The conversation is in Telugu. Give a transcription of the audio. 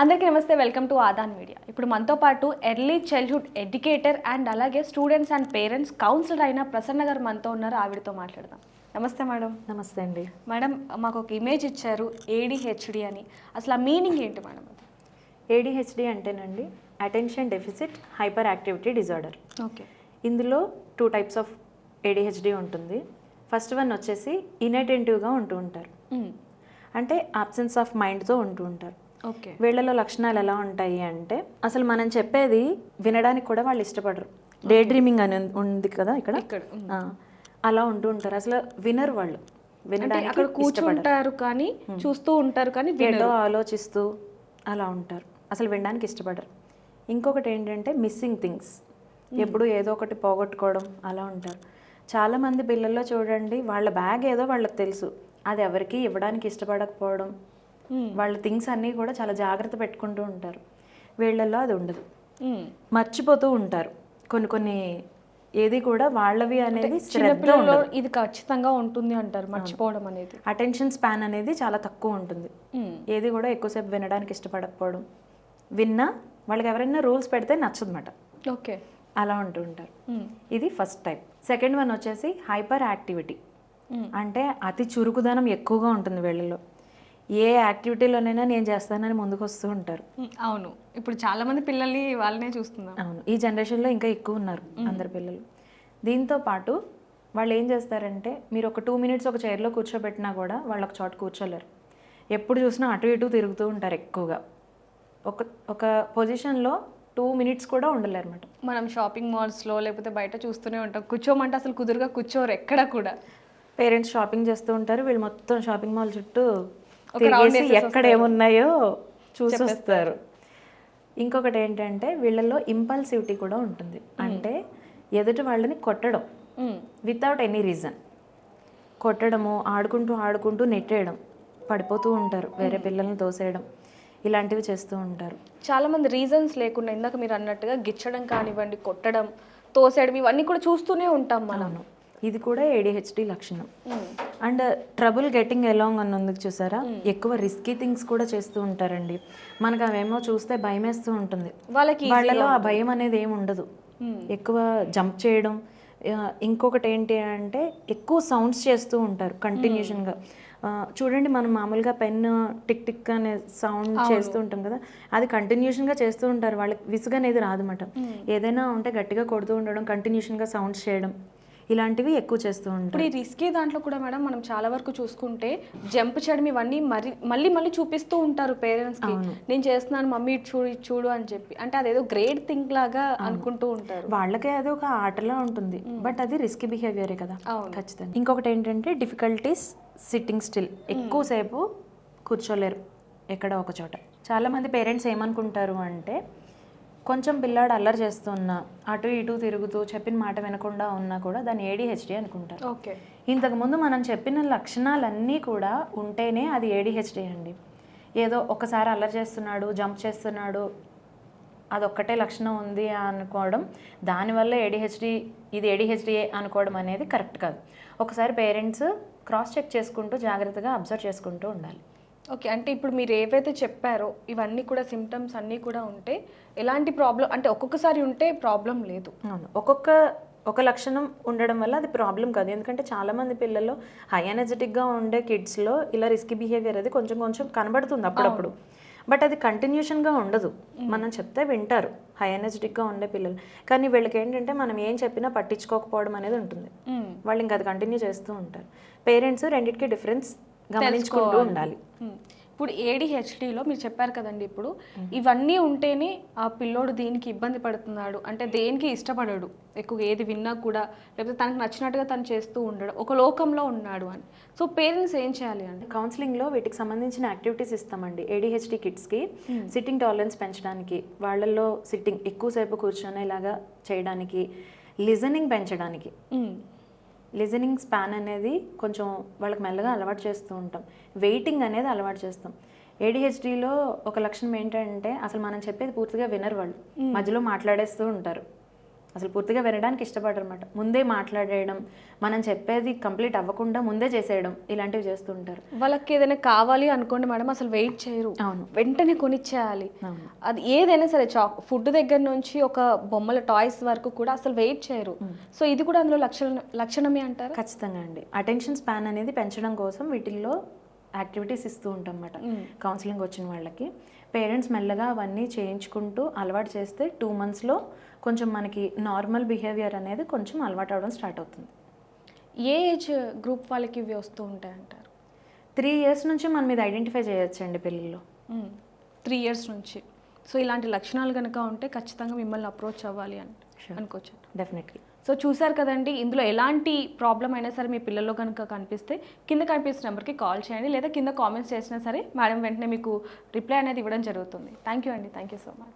అందరికీ నమస్తే వెల్కమ్ టు ఆదాన్ మీడియా. ఇప్పుడు మనతో పాటు ఎర్లీ చైల్డ్హుడ్ ఎడ్యుకేటర్ అండ్ అలాగే స్టూడెంట్స్ అండ్ పేరెంట్స్ కౌన్సిలర్ అయిన ప్రసన్న గారు మనతో ఉన్నారు. ఆవిడతో మాట్లాడదాం. నమస్తే మేడం. నమస్తే అండి. మేడం మాకు ఒక ఇమేజ్ ఇచ్చారు ఏడిహెచ్డి అని. అసలు ఆ మీనింగ్ ఏంటి మేడం అది? ఏడిహెచ్డి అంటేనండి attention deficit hyperactivity disorder. Okay. ఇందులో టూ టైప్స్ ఆఫ్ ఏడిహెచ్డి ఉంటుంది. ఫస్ట్ వన్ వచ్చేసి ఇన్అటెంటివ్గా ఉంటూ ఉంటారు. అంటే అబ్సెన్స్ ఆఫ్ మైండ్తో ఉంటూ ఉంటారు. వీళ్ళలో లక్షణాలు ఎలా ఉంటాయి అంటే అసలు మనం చెప్పేది వినడానికి కూడా వాళ్ళు ఇష్టపడరు. డే డ్రీమింగ్ అని ఉంది కదా ఇక్కడ? అలా ఉంటూ ఉంటారు. అసలు వినరు వాళ్ళు. వినడానికి అక్కడ. కూర్చుంటారు కానీ చూస్తూ ఉంటారు కానీ. ఏదో ఆలోచిస్తూ అలా ఉంటారు. అసలు వినడానికి ఇష్టపడరు. ఇంకొకటి ఏంటంటే మిస్సింగ్ థింగ్స్ ఎప్పుడు ఏదో ఒకటి పోగొట్టుకోవడం అలా ఉంటారు. చాలామంది పిల్లల్లో చూడండి వాళ్ళ బ్యాగ్ ఏదో వాళ్ళకి తెలుసు. అది ఎవరికి ఇవ్వడానికి ఇష్టపడకపోవడం. వాళ్ళ థింగ్స్ అన్నీ కూడా చాలా జాగ్రత్త పెట్టుకుంటూ ఉంటారు. వీళ్ళల్లో అది ఉండదు. మ్మ్. మర్చిపోతూ ఉంటారు. కొన్ని కొన్ని ఏది కూడా వాళ్ళవి అనేది ఇది ఖచ్చితంగా ఉంటుంది అంటారు మర్చిపోవడం అనేది. అటెన్షన్ స్పాన్ అనేది చాలా తక్కువ ఉంటుంది. మ్మ్. ఏది కూడా ఎక్కువసేపు వినడానికి ఇష్టపడకపోవడం. విన్నా వాళ్ళకి ఎవరైనా రూల్స్ పెడితే నచ్చదన్నమాట. ఓకే. అలా ఉంటూ ఉంటారు. ఇది ఫస్ట్ టైప్. సెకండ్ వన్ వచ్చేసి హైపర్ యాక్టివిటీ. అంటే అతి చురుకుదనం ఎక్కువగా ఉంటుంది వీళ్ళలో. ఏ యాక్టివిటీలోనైనా నేను చేస్తానని ముందుకు వస్తూ ఉంటారు. అవును. ఇప్పుడు చాలా మంది పిల్లల్ని వాళ్ళనే చూస్తున్నాం అవును. ఈ జనరేషన్లో ఇంకా ఎక్కువ ఉన్నారు అందరు పిల్లలు. దీంతో పాటు వాళ్ళు ఏం చేస్తారంటే మీరు ఒక టూ మినిట్స్ ఒక చైర్లో కూర్చోబెట్టినా కూడా వాళ్ళు ఒక చోట కూర్చోలేరు. ఎప్పుడు చూసినా అటు ఇటు తిరుగుతూ ఉంటారు ఎక్కువగా. ఒక ఒక పొజిషన్లో టూ మినిట్స్ కూడా ఉండలేరు అనమాట మనం షాపింగ్ మాల్స్లో లేకపోతే బయట చూస్తూనే ఉంటాం. కూర్చోమంటే అసలు కుదురుగా కూర్చోరు ఎక్కడ కూడా. పేరెంట్స్ షాపింగ్ చేస్తూ ఉంటారు. వీళ్ళు మొత్తం షాపింగ్ మాల్ చుట్టూ తిరిగేసి ఎక్కడ ఏమున్నాయో చూసి వస్తారు. ఇంకొకటి ఏంటంటే వీళ్ళల్లో ఇంపల్సివిటీ కూడా ఉంటుంది. అంటే ఎదుటి వాళ్ళని కొట్టడం. వితౌట్ ఎనీ రీజన్ కొట్టడము ఆడుకుంటూ ఆడుకుంటూ నెట్టేయడం. పడిపోతూ ఉంటారు. వేరే పిల్లల్ని తోసేయడం. ఇలాంటివి చేస్తూ ఉంటారు. చాలా మంది రీజన్స్ లేకుండా ఇందాక మీరు అన్నట్టుగా గిచ్చడం కానివ్వండి కొట్టడం తోసేయడం ఇవన్నీ కూడా చూస్తూనే ఉంటాం మనం. ఇది కూడా ఏడిహెచ్డి లక్షణం. అండ్ ట్రబుల్ గెట్టింగ్ ఎలాంగ్ అని ఉంది చూసారా? ఎక్కువ రిస్కీ థింగ్స్ కూడా చేస్తూ ఉంటారండి. మనకు అవేమో చూస్తే భయం వేస్తూ ఉంటుంది. వాళ్ళకి వాళ్ళలో ఆ భయం అనేది ఏమి ఉండదు. ఎక్కువ జంప్ చేయడం ఇంకొకటి ఏంటి అంటే ఎక్కువ సౌండ్స్ చేస్తూ ఉంటారు కంటిన్యూషన్గా చూడండి మనం మామూలుగా పెన్ టిక్ టిక్ అనే సౌండ్ చేస్తూ ఉంటాం కదా అది కంటిన్యూషన్గా చేస్తూ ఉంటారు. వాళ్ళకి విసుగు అనేది రాదన్నమాట ఏదైనా ఉంటే గట్టిగా కొడుతూ ఉండడం కంటిన్యూషన్గా సౌండ్స్ చేయడం. ఇలాంటివి ఎక్కువ చేస్తూ ఉంటారు. ఇప్పుడు ఈ రిస్కీ దాంట్లో కూడా మేడం మనం చాలా వరకు చూసుకుంటే జంప్ చేయడం ఇవన్నీ మరి మళ్ళీ మళ్ళీ చూపిస్తూ ఉంటారు పేరెంట్స్కి. నేను చేస్తున్నాను మమ్మీ ఇటు చూడు ఇటు చూడు అని చెప్పి. అంటే అదేదో గ్రేట్ థింగ్ లాగా అనుకుంటూ ఉంటారు. వాళ్ళకే అది ఒక ఆటలా ఉంటుంది. బట్ అది రిస్కీ బిహేవియరే కదా. ఖచ్చితంగా. ఇంకొకటి ఏంటంటే డిఫికల్టీస్ సిట్టింగ్ స్టిల్ ఎక్కువసేపు కూర్చోలేరు ఎక్కడ ఒక చోట. చాలా మంది పేరెంట్స్ ఏమనుకుంటారు అంటే కొంచెం పిల్లాడు అల్లరి చేస్తున్నా అటు ఇటు తిరుగుతూ చెప్పిన మాట వినకుండా ఉన్నా కూడా దాన్ని ఏడిహెచ్డి అనుకుంటారు. ఓకే. ఇంతకుముందు మనం చెప్పిన లక్షణాలన్నీ కూడా ఉంటేనే అది ఏడిహెచ్డి అండి. ఏదో ఒకసారి అల్లరి చేస్తున్నాడు జంప్ చేస్తున్నాడు అదొక్కటే లక్షణం ఉంది అనుకోవడం దానివల్ల ఏడిహెచ్డి ఇది ఏడిహెచ్డిఏ అనుకోవడం అనేది కరెక్ట్ కాదు. ఒకసారి పేరెంట్స్ క్రాస్ చెక్ చేసుకుంటూ జాగ్రత్తగా అబ్జర్వ్ చేసుకుంటూ ఉండాలి. ఓకే అంటే ఇప్పుడు మీరు ఏవైతే చెప్పారో ఇవన్నీ కూడా సిమ్టమ్స్ అన్నీ కూడా ఉంటే ఎలాంటి ప్రాబ్లం అంటే ఒక్కొక్కసారి ఉంటే ప్రాబ్లం లేదు. అవును. ఒక్కొక్క ఒక లక్షణం ఉండడం వల్ల అది ప్రాబ్లం కాదు. ఎందుకంటే చాలామంది పిల్లల్లో హై ఎనర్జెటిక్గా ఉండే కిడ్స్లో ఇలా రిస్కీ బిహేవియర్ అది కొంచెం కొంచెం కనబడుతుంది అప్పుడప్పుడు. బట్ అది కంటిన్యూషన్గా ఉండదు. మనం చెప్తే వింటారు హై ఎనర్జెటిక్గా ఉండే పిల్లలు. కానీ వీళ్ళకి ఏంటంటే మనం ఏం చెప్పినా పట్టించుకోకపోవడం అనేది ఉంటుంది. వాళ్ళు ఇంకా అది కంటిన్యూ చేస్తూ ఉంటారు. పేరెంట్స్ రెండింటికి డిఫరెన్స్ గమనించుకుంటూ ఉండాలి. ఇప్పుడు ఏడిహెచ్డిలో మీరు చెప్పారు కదండి ఇప్పుడు ఇవన్నీ ఉంటేనే ఆ పిల్లోడు దేనికి ఇబ్బంది పడుతున్నాడు. అంటే దేనికి ఇష్టపడడు? ఎక్కువ ఏది విన్నా కూడా లేకపోతే తనకు నచ్చినట్టుగా తను చేస్తూ ఉండడు. ఒక లోకంలో ఉన్నాడు అని. సో పేరెంట్స్ ఏం చేయాలి అండి? కౌన్సిలింగ్లో వీటికి సంబంధించిన యాక్టివిటీస్ ఇస్తామండి. ఏడిహెచ్డి కిడ్స్కి సిట్టింగ్ టాలరెన్స్ పెంచడానికి వాళ్ళల్లో సిట్టింగ్ ఎక్కువసేపు కూర్చొనేలాగా చేయడానికి లిజనింగ్ పెంచడానికి. లిజనింగ్ స్పాన్ అనేది కొంచెం వాళ్ళకి మెల్లగా అలవాటు చేస్తూ ఉంటాం. వెయిటింగ్ అనేది అలవాటు చేస్తాం. ఏడిహెచ్డిలో ఒక లక్షణం ఏంటంటే అసలు మనం చెప్పేది పూర్తిగా వినరు వాళ్ళు. మధ్యలో మాట్లాడేస్తూ ఉంటారు. అసలు పూర్తిగా వినడానికి ఇష్టపడరు అనమాట ముందే మాట్లాడేయడం మనం చెప్పేది కంప్లీట్ అవ్వకుండా ముందే చేసేయడం ఇలాంటివి చేస్తూ ఉంటారు వాళ్ళకి ఏదైనా కావాలి అనుకోండి మేడం అసలు వెయిట్ చేయరు. అవును. వెంటనే కొనిచ్చేయాలి. అది ఏదైనా సరే చాక్ ఫుడ్ దగ్గర నుంచి ఒక బొమ్మల టాయ్స్ వరకు కూడా అసలు వెయిట్ చేయరు. సో ఇది కూడా అందులో లక్షణ లక్షణమే అంటారు? ఖచ్చితంగా అండి. అటెన్షన్ స్పాన్ అనేది పెంచడం కోసం వీటిల్లో యాక్టివిటీస్ ఇస్తూ ఉంటాం అన్నమాట కౌన్సిలింగ్ వచ్చిన వాళ్ళకి. పేరెంట్స్ మెల్లగా అవన్నీ చేయించుకుంటూ అలవాటు చేస్తే టూ మంత్స్లో కొంచెం మనకి నార్మల్ బిహేవియర్ అనేది కొంచెం అలవాటు అవడం స్టార్ట్ అవుతుంది. ఏ ఏజ్ గ్రూప్ వాళ్ళకి ఇవి వస్తూ ఉంటాయి అంటారు త్రీ ఇయర్స్ నుంచి మనం ఇది ఐడెంటిఫై చేయొచ్చండి పిల్లల్లో త్రీ ఇయర్స్ నుంచి. సో ఇలాంటి లక్షణాలు కనుక ఉంటే ఖచ్చితంగా మిమ్మల్ని అప్రోచ్ అవ్వాలి అని అనుకోవచ్చు. డెఫినెట్లీ సో చూసారు కదండి ఇందులో ఎలాంటి ప్రాబ్లం అయినా సరే మీ పిల్లల్లో కనుక కనిపిస్తే కింద కనిపిస్తున్న నెంబర్కి కాల్ చేయండి లేదా కింద కామెంట్స్ చేసినా సరే మేడం వెంటనే మీకు రిప్లై అనేది ఇవ్వడం జరుగుతుంది. థ్యాంక్ యూ అండి. Thank you so much